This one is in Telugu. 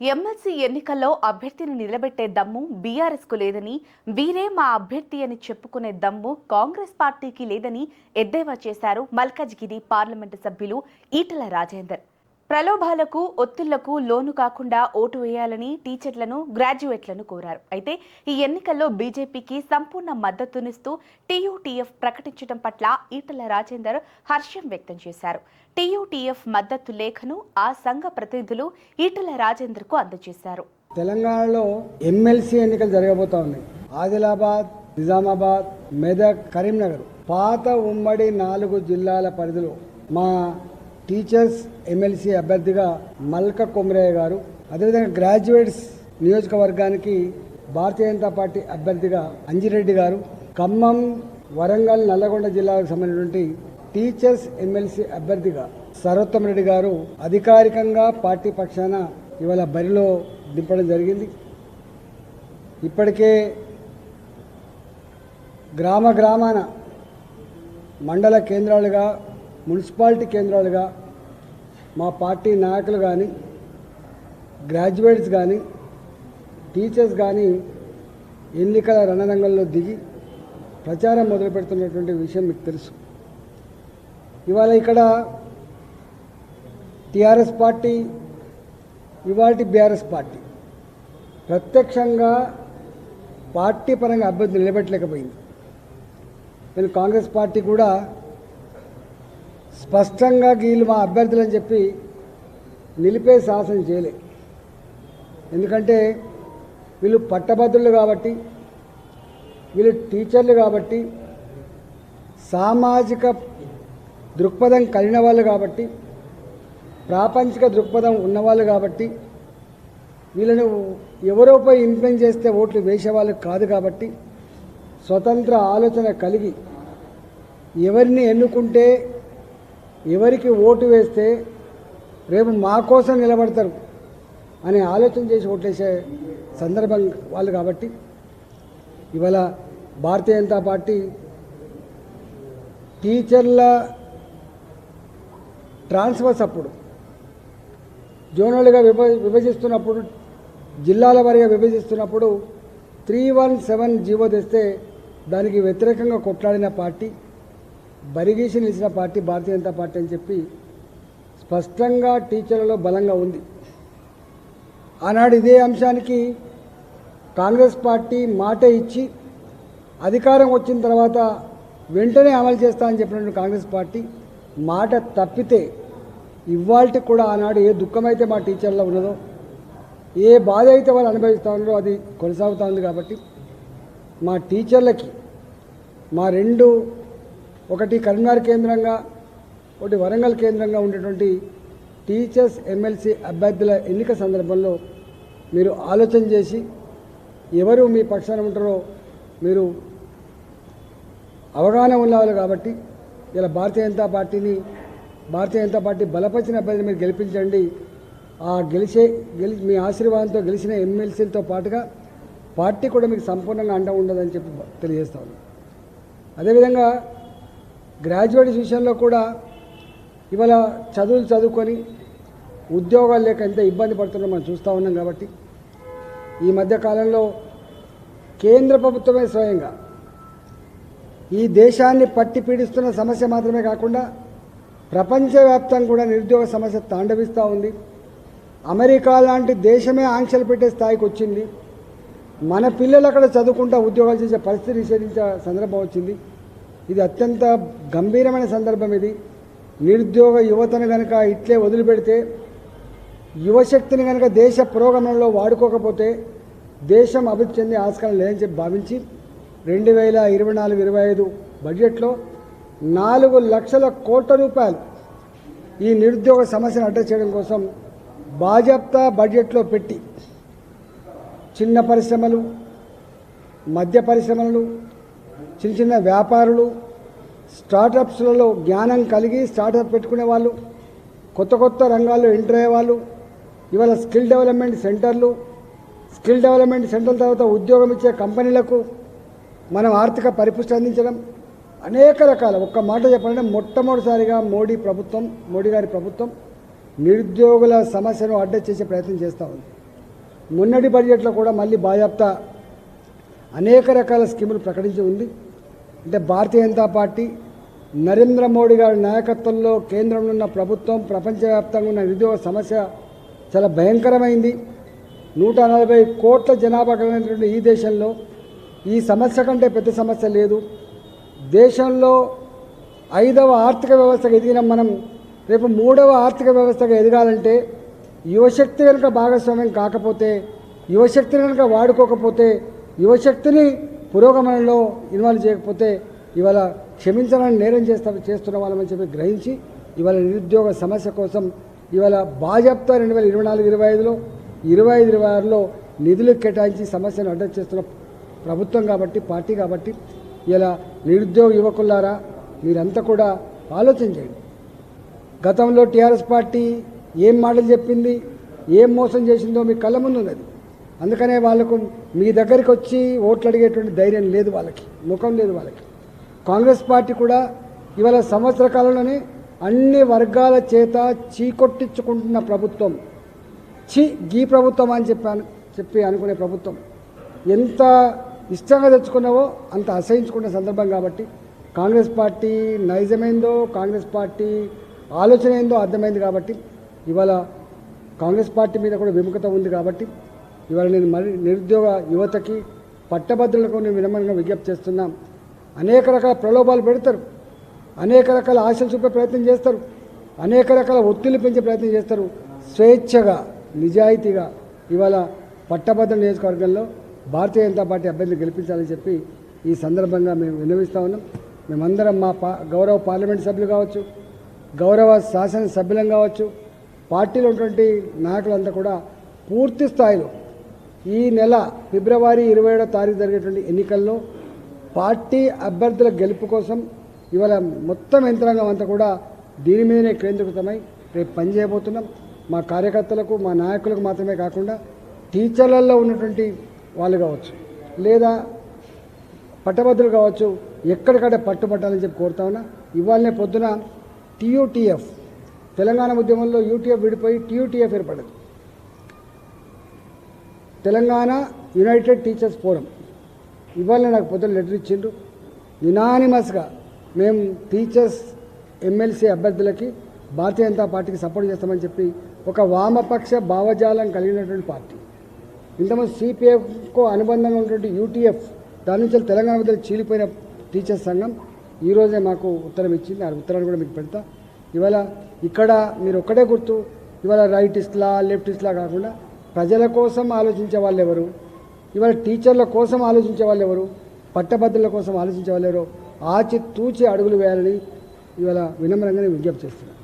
ఎమ్మెల్సీ ఎన్నికల్లో అభ్యర్థిని నిలబెట్టే దమ్ము బీఆర్ఎస్కు లేదని వీరే మా అభ్యర్థి అని చెప్పుకునే దమ్ము కాంగ్రెస్ పార్టీకి లేదని ఎద్దేవా చేశారు మల్కజ్గిరి పార్లమెంటు సభ్యులు ఈటల రాజేందర్. ప్రలోభాలకు ఒత్తిళ్ళకు లోను కాకుండా ఓటు వేయాలని టీచర్లను గ్రాడ్యుయేట్లను కోరారు. అయితే ఈ ఎన్నికల్లో బీజేపీకి సంపూర్ణ మద్దతునిస్తూ టీయూటీఎఫ్ ప్రకటించడం పట్ల ఈటల రాజేందర్ హర్షం వ్యక్తం చేశారు. టీయూటీఎఫ్ మద్దతు లేఖను ఆ సంఘ ప్రతినిధులు ఈటల రాజేందర్కు అందజేశారు. తెలంగాణలో ఎమ్మెల్సీ ఎన్నికలు జరగబోతా ఉన్నాయి. ఆదిలాబాద్ నిజామాబాద్ మెదక్ కరీంనగర్ పాత ఉమ్మడి నాలుగు జిల్లాల పరిధిలో మా టీచర్స్ ఎమ్మెల్సీ అభ్యర్థిగా మల్క కొమరయ్య గారు అదేవిధంగా గ్రాడ్యుయేట్స్ నియోజకవర్గానికి భారతీయ జనతా పార్టీ అభ్యర్థిగా అంజిరెడ్డి గారు ఖమ్మం వరంగల్ నల్లగొండ జిల్లాకు సంబంధించినటువంటి టీచర్స్ ఎమ్మెల్సీ అభ్యర్థిగా సరోత్తమ రెడ్డి గారు అధికారికంగా పార్టీ పక్షాన ఇవాళ బరిలో దింపడం జరిగింది. ఇప్పటికే గ్రామ గ్రామాన మండల కేంద్రాలుగా మున్సిపాలిటీ కేంద్రాలుగా మా పార్టీ నాయకులు కానీ గ్రాడ్యుయేట్స్ కానీ టీచర్స్ కానీ ఎన్నికల రణరంగంలో దిగి ప్రచారం మొదలు పెడుతున్నటువంటి విషయం మీకు తెలుసు. ఇవాళ ఇక్కడ టీఆర్ఎస్ పార్టీ ఇవాటి బీఆర్ఎస్ పార్టీ ప్రత్యక్షంగా పార్టీ పరంగా అభ్యర్థులు నిలబెట్టలేకపోయింది. నేను కాంగ్రెస్ పార్టీ కూడా స్పష్టంగా వీళ్ళు మా అభ్యర్థులు అని చెప్పి నిలిపే సాహసం చేయలే. ఎందుకంటే వీళ్ళు పట్టభద్రులు కాబట్టి వీళ్ళు టీచర్లు కాబట్టి సామాజిక దృక్పథం కలిగిన వాళ్ళు కాబట్టి ప్రాపంచిక దృక్పథం ఉన్నవాళ్ళు కాబట్టి వీళ్ళను ఎవరోపై ఇన్ఫ్లుయెన్స్ చేస్తే ఓట్లు వేసేవాళ్ళు కాదు కాబట్టి స్వతంత్ర ఆలోచన కలిగి ఎవరిని ఎన్నుకుంటే ఎవరికి ఓటు వేస్తే రేపు మా కోసం నిలబడతారు అనే ఆలోచన చేసి ఓట్లేసే సందర్భం వాళ్ళు కాబట్టి ఇవాళ భారతీయ జనతా పార్టీ టీచర్ల ట్రాన్స్ఫర్స్ అప్పుడు జోనల్గా విభ విభజిస్తున్నప్పుడు జిల్లాల వారిగా విభజిస్తున్నప్పుడు త్రీ వన్ సెవెన్ జీవో తెస్తే దానికి వ్యతిరేకంగా కొట్లాడిన పార్టీ బరిగీసి నిలిచిన పార్టీ భారతీయ జనతా పార్టీ అని చెప్పి స్పష్టంగా టీచర్లలో బలంగా ఉంది. ఆనాడు ఇదే అంశానికి కాంగ్రెస్ పార్టీ మాట ఇచ్చి అధికారం వచ్చిన తర్వాత వెంటనే అమలు చేస్తా అని చెప్పినటువంటి కాంగ్రెస్ పార్టీ మాట తప్పితే ఇవాళకి కూడా ఆనాడు ఏ దుఃఖమైతే మా టీచర్లో ఉన్నదో ఏ బాధ అయితే వాళ్ళు అనుభవిస్తూ ఉన్నారో అది కొనసాగుతూ ఉంది కాబట్టి మా టీచర్లకి మా రెండు ఒకటి కరీంనగర్ కేంద్రంగా ఒకటి వరంగల్ కేంద్రంగా ఉండేటువంటి టీచర్స్ ఎమ్మెల్సీ అభ్యర్థుల ఎన్నిక సందర్భంలో మీరు ఆలోచన చేసి ఎవరు మీ పక్షాన ఉంటారో మీరు అవగాహన ఉన్నవాళ్ళు కాబట్టి ఇలా భారతీయ జనతా పార్టీని భారతీయ జనతా పార్టీ బలపరిచిన అభ్యర్థిని మీరు గెలిపించండి. ఆ గెలిచే గెలి మీ ఆశీర్వాదంతో గెలిచిన ఎమ్మెల్సీలతో పాటుగా పార్టీ కూడా మీకు సంపూర్ణంగా అండ ఉండదని చెప్పి తెలియజేస్తా ఉన్నాను. అదేవిధంగా గ్రాడ్యుయేట్స్ విషయంలో కూడా ఇవాళ చదువులు చదువుకొని ఉద్యోగాలు లేక ఎంత ఇబ్బంది పడుతున్నారో మనం చూస్తూ ఉన్నాం కాబట్టి ఈ మధ్యకాలంలో కేంద్ర ప్రభుత్వమే స్వయంగా ఈ దేశాన్ని పట్టి పీడిస్తున్న సమస్య మాత్రమే కాకుండా ప్రపంచవ్యాప్తంగా కూడా నిరుద్యోగ సమస్య తాండవిస్తూ ఉంది. అమెరికా లాంటి దేశమే ఆంక్షలు పెట్టే స్థాయికి వచ్చింది. మన పిల్లలు అక్కడ చదువుకుంటా ఉద్యోగాలు చేసే పరిస్థితి నిషేధించే సందర్భం వచ్చింది. ఇది అత్యంత గంభీరమైన సందర్భం ఇది. నిరుద్యోగ యువతను కనుక ఇట్లే వదిలిపెడితే యువశక్తిని కనుక దేశ పురోగమనంలో వాడుకోకపోతే దేశం అభివృద్ధి చెందే ఆస్కారం లేదని చెప్పి భావించి రెండు వేల ఇరవై నాలుగు ఇరవై ఐదు బడ్జెట్లో నాలుగు లక్షల కోట్ల రూపాయలు ఈ నిరుద్యోగ సమస్యను అడ్రస్ చేయడం కోసం బాజప్తా బడ్జెట్లో పెట్టి చిన్న పరిశ్రమలు మధ్య పరిశ్రమలు చిన్న చిన్న వ్యాపారులు స్టార్టప్స్లలో జ్ఞానం కలిగి స్టార్టప్ పెట్టుకునే వాళ్ళు కొత్త కొత్త రంగాల్లో ఎంటర్ అయ్యే వాళ్ళు ఇవాళ స్కిల్ డెవలప్మెంట్ సెంటర్లు స్కిల్ డెవలప్మెంట్ సెంటర్ల తర్వాత ఉద్యోగం ఇచ్చే కంపెనీలకు మనం ఆర్థిక పరిపుష్టి అందించడం అనేక రకాల ఒక్క మాట చెప్పాలంటే మొట్టమొదటిసారిగా మోడీ ప్రభుత్వం మోడీ గారి ప్రభుత్వం నిరుద్యోగుల సమస్యను అడ్రస్ చేసే ప్రయత్నం చేస్తూ ఉంది. మొన్నటి బడ్జెట్లో కూడా మళ్ళీ బాజాప్తా అనేక రకాల స్కీములు ప్రకటించి ఉంది. అంటే భారతీయ జనతా పార్టీ నరేంద్ర మోడీ గారి నాయకత్వంలో కేంద్రంలో ఉన్న ప్రభుత్వం ప్రపంచవ్యాప్తంగా ఉన్న నిరుద్యోగ సమస్య చాలా భయంకరమైంది. నూట నలభై కోట్ల జనాభా కలిగినటువంటి ఈ దేశంలో ఈ సమస్య కంటే పెద్ద సమస్య లేదు. దేశంలో ఐదవ ఆర్థిక వ్యవస్థగా ఎదిగిన మనం రేపు మూడవ ఆర్థిక వ్యవస్థగా ఎదగాలంటే యువశక్తి కనుక భాగస్వామ్యం కాకపోతే యువశక్తిని కనుక వాడుకోకపోతే యువశక్తిని పురోగమనంలో ఇన్వాల్వ్ చేయకపోతే ఇవాళ క్షమించాలని నేరం చేస్తా చేస్తున్న వాళ్ళమని చెప్పి గ్రహించి ఇవాళ నిరుద్యోగ సమస్య కోసం ఇవాళ బాజాప్తా రెండు వేల ఇరవై నాలుగు ఇరవై ఐదులో ఇరవై ఐదు ఇరవై ఆరులో నిధులు కేటాయించి సమస్యను అడ్రస్ చేస్తున్న ప్రభుత్వం కాబట్టి పార్టీ కాబట్టి ఇలా నిరుద్యోగ యువకులారా మీరంతా కూడా ఆలోచన చేయండి. గతంలో టీఆర్ఎస్ పార్టీ ఏం మాటలు చెప్పింది ఏం మోసం చేసిందో మీ కళ్ళ ముందు ఉన్నది. అందుకనే వాళ్ళకు మీ దగ్గరికి వచ్చి ఓట్లు అడిగేటువంటి ధైర్యం లేదు వాళ్ళకి ముఖం లేదు వాళ్ళకి. కాంగ్రెస్ పార్టీ కూడా ఇవాళ సంవత్సర కాలంలోనే అన్ని వర్గాల చేత చీకొట్టించుకుంటున్న ప్రభుత్వం. చి గీ ప్రభుత్వం అని చెప్పాను చెప్పి అనుకునే ప్రభుత్వం. ఎంత ఇష్టంగా తెచ్చుకున్నావో అంత అసహించుకున్న సందర్భం కాబట్టి కాంగ్రెస్ పార్టీ నైజమైందో కాంగ్రెస్ పార్టీ ఆలోచన ఏందో అర్థమైంది కాబట్టి ఇవాళ కాంగ్రెస్ పార్టీ మీద కూడా విముఖత ఉంది కాబట్టి ఇవాళ నేను మరి నిరుద్యోగ యువతకి పట్టభద్రులకు నేను వినమ్రంగా విజ్ఞప్తి చేస్తున్నాం. అనేక రకాల ప్రలోభాలు పెడతారు. అనేక రకాల ఆశలు చూపే ప్రయత్నం చేస్తారు. అనేక రకాల ఒత్తిళ్ళు పెంచే ప్రయత్నం చేస్తారు. స్వేచ్ఛగా నిజాయితీగా ఇవాళ పట్టభద్ర నియోజకవర్గంలో భారతీయ జనతా పార్టీ అభ్యర్థిని గెలిపించాలని చెప్పి ఈ సందర్భంగా మేము విన్నవిస్తూ ఉన్నాం. మేమందరం మా పా గౌరవ పార్లమెంట్ సభ్యులు కావచ్చు గౌరవ శాసన సభ్యులం కావచ్చు పార్టీలో ఉన్నటువంటి నాయకులంతా కూడా పూర్తి స్థాయిలో ఈ నెల ఫిబ్రవరి ఇరవై ఏడో తారీఖు జరిగేటువంటి ఎన్నికల్లో పార్టీ అభ్యర్థుల గెలుపు కోసం ఇవాళ మొత్తం యంత్రాంగం అంతా కూడా దీని మీదనే కేంద్రీకృతమై రేపు పనిచేయబోతున్నాం మా కార్యకర్తలకు మా నాయకులకు మాత్రమే కాకుండా టీచర్లలో ఉన్నటువంటి వాళ్ళు కావచ్చు లేదా పట్టభద్రులు కావచ్చు ఎక్కడికక్కడ పట్టుబట్టాలని చెప్పి కోరుతా ఉన్నా. ఇవాళనే పొద్దున టీయూటీఎఫ్ తెలంగాణ ఉద్యమంలో యూటీఎఫ్ విడిపోయి TUTF ఏర్పడదు. Telangana united teachers forum. ఇవాళ నాకు పొద్దున లెటర్ ఇచ్చిండ్రు. యునానిమస్గా మేము టీచర్స్ ఎమ్మెల్సీ అభ్యర్థులకి భారతీయ జనతా పార్టీకి సపోర్ట్ చేస్తామని చెప్పి ఒక వామపక్ష భావజాలం కలిగినటువంటి పార్టీ. ఇంతకుముందు సిపిఎఫ్కు అనుబంధంగా ఉన్నటువంటి యూటీఎఫ్ దాని నుంచి తెలంగాణ వద్దకు చీలిపోయిన టీచర్స్ సంఘం ఈరోజే మాకు ఉత్తరం ఇచ్చింది. ఆ ఉత్తరాన్ని కూడా మీకు పెడతా. ఇవాళ ఇక్కడ మీరు ఒక్కటే గుర్తు ఇవాళ రైటిస్ట్లా లెఫ్టిస్ట్లా కాకుండా ప్రజల కోసం ఆలోచించే వాళ్ళు ఎవరు? ఇవాళ టీచర్ల కోసం ఆలోచించే వాళ్ళు ఎవరు? పట్టభద్రుల కోసం ఆలోచించే వాళ్ళు ఎవరు? ఆచి తూచి అడుగులు వేయాలని ఇవాళ వినమ్రంగానే విజ్ఞప్తి చేస్తున్నారు.